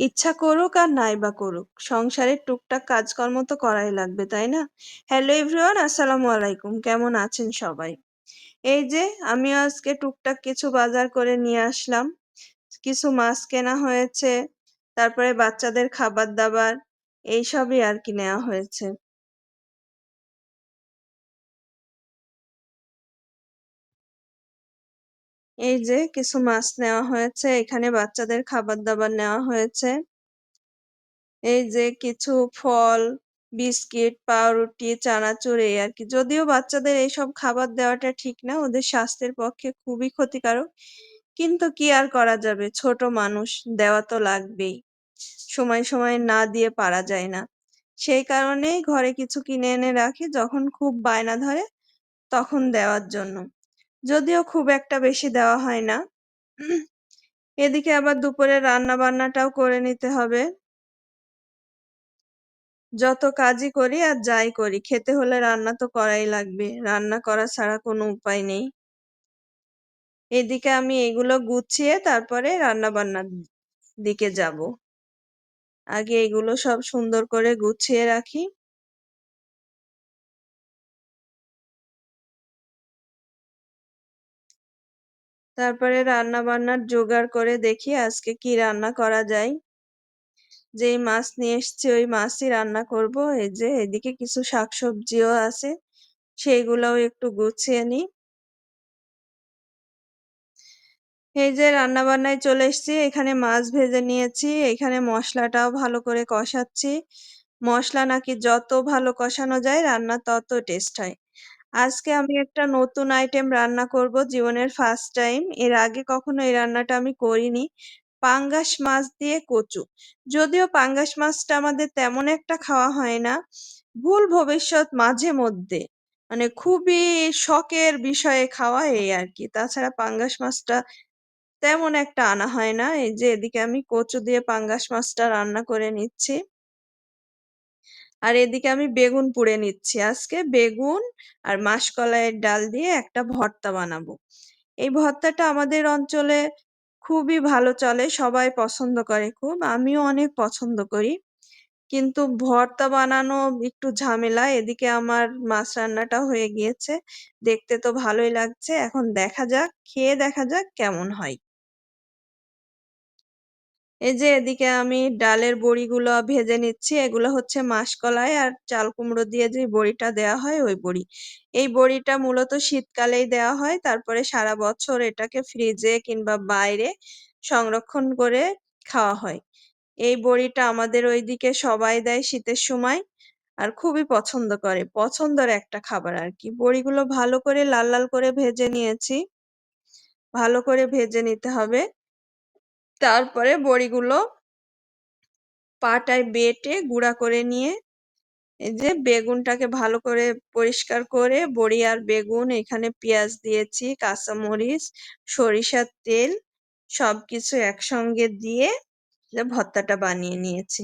ইচ্ছা করুক আর নাই বা করুক, সংসারের টুকটাক কাজকর্ম তো করাই লাগবে, তাই না? হ্যালো এভরিওয়ান আসসালামু আলাইকুম। কেমন আছেন সবাই? এই যে আমি আজকে টুকটাক কিছু বাজার করে নিয়ে আসলাম। কিছু মাছ কেনা হয়েছে, তারপরে বাচ্চাদের খাবার দাবার এইসবই আর কি নেওয়া হয়েছে। এই যে কিছু মাছ নেওয়া হয়েছে, এখানে বাচ্চাদের খাবার দাবার নেওয়া হয়েছে। এই যে কিছু ফল, বিস্কিট, পাউরুটি, চানাচুর, এই আর কি। যদিও বাচ্চাদের এইসব খাবার দেওয়াটা ঠিক না, ওদের স্বাস্থ্যের পক্ষে খুবই ক্ষতিকারক। কিন্তু কি আর করা যাবে? ছোট মানুষ, দেওয়া তো লাগবেই। সময় সময় না দিয়ে পারা যায় না। সেই কারণেই ঘরে কিছু কিনে এনে রাখি, যখন খুব বায়না ধরে, তখন দেওয়ার জন্য। যদিও খুব একটা বেশি দেওয়া হয় না। এদিকে আবার দুপুরে রান্না বান্নাটাও করে নিতে হবে। যত কাজই করি আর যাই করি, খেতে হলে রান্না তো করাই লাগবে, রান্না করা ছাড়া কোনো উপায় নেই। এদিকে আমি এগুলো গুছিয়ে তারপরে রান্না বান্নার দিকে যাব। আগে এগুলো সব সুন্দর করে গুছিয়ে রাখি। তারপরে রান্না বান্নার জোগাড় করে দেখি আজকে কি রান্না করা যায়। যেই মাছ নিয়ে এসছি ওই মাছই রান্না করব। এই যে এদিকে কিছু শাকসবজিও আছে, সেইগুলোও একটু গুছিয়ে নিই। এই যে রান্না বান্নায় চলে এসেছি, এখানে মাছ ভেজে নিয়েছি, এখানে মশলাটাও ভালো করে কষাচ্ছি। মশলা নাকি যত ভালো কষানো যায়, রান্না তত টেস্ট হয়। আজকে আমি একটা নতুন আইটেম রান্না করব জীবনের ফার্স্ট টাইম এর আগে কখনো এই রান্নাটা আমি করিনি। পাঙ্গাস মাছ দিয়ে কচু। যদিও পাঙ্গাস মাছটা আমাদের তেমন একটা খাওয়া হয় না। ভুল ভবিষ্যৎ মাঝে মধ্যে। মানে খুবই শখের বিষয়ে খাওয়া এই আর কি তাছাড়া পাঙ্গাস মাছটা তেমন একটা আনা হয় না। এই যে এদিকে আমি কচু দিয়ে পাঙ্গাস মাছটা রান্না করে নিচ্ছি। আর এদিকে আমি বেগুন পুড়ে নিচ্ছি। আজকে বেগুন আর মাসকলাইয়ের ডাল দিয়ে একটা ভর্তা বানাবো। এই ভর্তাটা আমাদের অঞ্চলে খুবই ভালো চলে, সবাই পছন্দ করে খুব, আমিও অনেক পছন্দ করি। কিন্তু ভর্তা বানানো একটু ঝামেলা, এদিকে আমার মাছ রান্নাটা হয়ে গিয়েছে, দেখতে তো ভালোই লাগছে, এখন দেখা যাক, খেয়ে দেখা যাক কেমন হয়। এই যে এদিকে আমি ডালের বড়িগুলো ভেজে নিচ্ছি, এগুলো হচ্ছে মাসকলাই আর চাল কুমড়ো দিয়ে যে বড়িটা দেওয়া হয় ওই বড়ি। এই বড়িটা মূলত শীতকালেই দেওয়া হয়, তারপরে সারা বছর এটাকে ফ্রিজে কিংবা বাইরে সংরক্ষণ করে খাওয়া হয়। এই বড়িটা আমাদের ওইদিকে সবাই দেয় শীতের সময় আর খুবই পছন্দ করে, পছন্দের একটা খাবার আর কি। বড়িগুলো ভালো করে লাল লাল করে ভেজে নিয়েছি, ভালো করে ভেজে নিতে হবে। তারপরে বড়িগুলো পাটায় বেটে গুঁড়া করে নিয়ে, এই যে বেগুনটাকে ভালো করে পরিষ্কার করে বড়ি আর বেগুন, এখানে পেঁয়াজ দিয়েছি, কাঁচামরিচ, সরিষার তেল, সবকিছু একসঙ্গে দিয়ে ভর্তাটা বানিয়ে নিয়েছি।